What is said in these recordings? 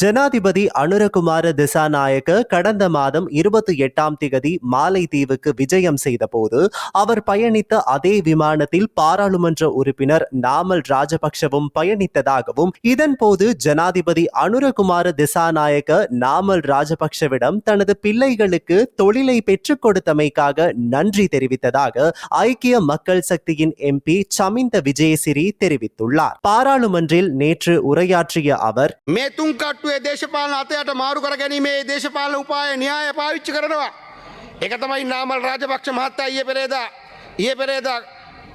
ஜனாதிபதி அனுரகுமார திசாநாயக்க கடந்த மாதம் இருபத்தி எட்டாம் திகதி மாலைதீவுக்கு விஜயம் செய்தபோது அவர் பயணித்த அதே விமானத்தில் பாராளுமன்ற உறுப்பினர் நாமல் ராஜபக்ஷவும் பயணித்ததாகவும் இதன்போது ஜனாதிபதி அனுரகுமார திசாநாயக்க நாமல் ராஜபக்ஷவிடம் தனது பிள்ளைகளுக்கு தொழிலை பெற்றுக் கொடுத்தமைக்காக நன்றி தெரிவித்ததாக ஐக்கிய மக்கள் சக்தியின் எம்பி சமிந்த விஜயசிறி தெரிவித்துள்ளார். பாராளுமன்றில் நேற்று உரையாற்றிய அவர் මේ තුන් කට්ටුවේ දේශපාලන අතයට මාරු කර ගැනීමේ දේශපාලන උපාය න්‍යාය පාවිච්චි කරනවා. එක තමයි නාමල් රාජපක්ෂ මහත්තා ඊය පෙරේදා ඊය පෙරේදා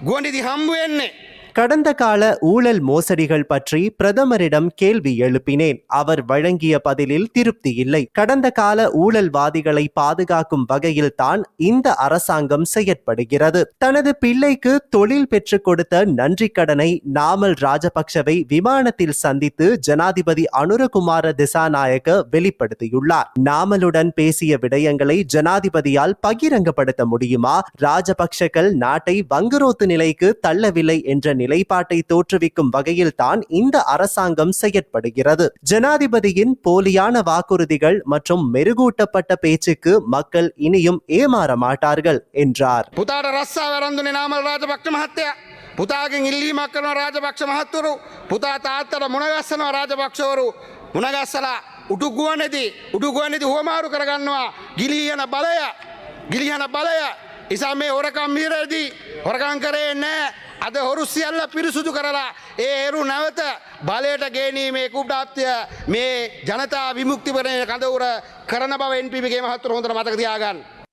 ගුවන්ඩිදි හම්බු වෙන්නේ. கடந்த கால ஊழல் மோசடிகள் பற்றி பிரதமரிடம் கேள்வி எழுப்பினேன். அவர் வழங்கிய பதிலில் திருப்தி இல்லை. கடந்த கால ஊழல்வாதிகளை பாதுகாக்கும் வகையில் தான் இந்த அரசாங்கம் செயற்படுகிறது. தனது பிள்ளைக்கு தொழில் பெற்றுக் கொடுத்த நன்றி கடனை நாமல் ராஜபக்ஷவை விமானத்தில் சந்தித்து ஜனாதிபதி அனுரகுமார திசாநாயக்க வெளிப்படுத்தியுள்ளார். நாமலுடன் பேசிய விடயங்களை ஜனாதிபதியால் பகிரங்கப்படுத்த முடியுமா? ராஜபக்ஷக்கள் நாட்டை வங்குரோத்து நிலைக்கு தள்ளவில்லை என்ற நிலைப்பாட்டை தோற்றுவிக்கும் வகையில் தான் இந்த அரசாங்கம் செயற்படுகிறது ஜனாதிபதியின் போலியான வாக்குறுதிகள் மற்றும் மெருகூட்டப்பட்ட பேச்சுக்கு மக்கள் இனியும் ஏமாற மாட்டார்கள் என்றார் ಪುತಾಗೆ ಇಲ್ಲಿ ಮಕ್ಕಳನ್ನ ರಾಜಪಕ್ಷ ಮಹತ್ವರು ಪುತ ತಾತರ ಮುಣಗಾಸನ ರಾಜಪಕ್ಷವರು ಮುಣಗಾಸಲ ಉಟುಗುವ ನದಿ ಉಟುಗುವ ನದಿ ಹೋಮಾರು ಕರಗನ್ನುವ ಗಿಲಿಯನ ಬಲಯ ಗಿಲಿಯನ ಬಲಯ ಇಸಾಮೆ ಹೊರಕ ಮೀರದಿ ಹೊರಗಾಂಕರೇ ಎಣ್ಣೆ මේ හොරකම් මිරදී හොරකං කරේ නෑ අද හොරු සියල්ල පිරිසුදු කරලා ඒ එරු නැවත බලයට ගේනීමේ කුඩාප්තිය මේ ජනතා විමුක්තිවරණය කඳවුර කරන බව එන්පිගේ මහත්තුර හොඳට මතක තියාගන්න.